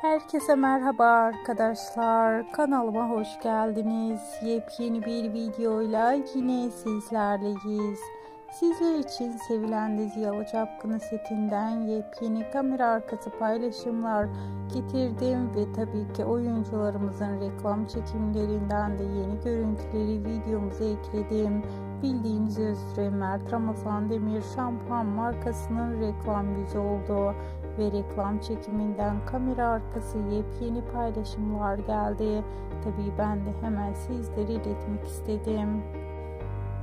Herkese merhaba arkadaşlar. Kanalıma hoş geldiniz. Yepyeni bir videoyla yine sizlerleyiz. Sizler için sevilen dizi Yalı Çapkını setinden yepyeni kamera arkası paylaşımlar getirdim ve tabii ki oyuncularımızın reklam çekimlerinden de yeni görüntüleri videomuza ekledim. Bildiğiniz üzere Mert Ramazan Demir şampuan markasının reklam yüzü oldu ve reklam çekiminden kamera arkası yepyeni paylaşımlar geldi. Tabii ben de hemen sizlere iletmek istedim.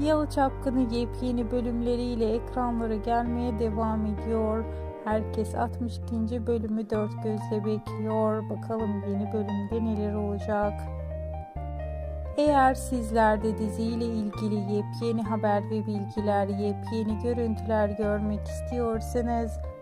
Yalı Çapkını yepyeni bölümleriyle ekranlara gelmeye devam ediyor. Herkes 62. bölümü dört gözle bekliyor. Bakalım yeni bölümde neler olacak. Eğer sizler de diziyle ilgili yepyeni haber ve bilgiler, yepyeni görüntüler görmek istiyorsanız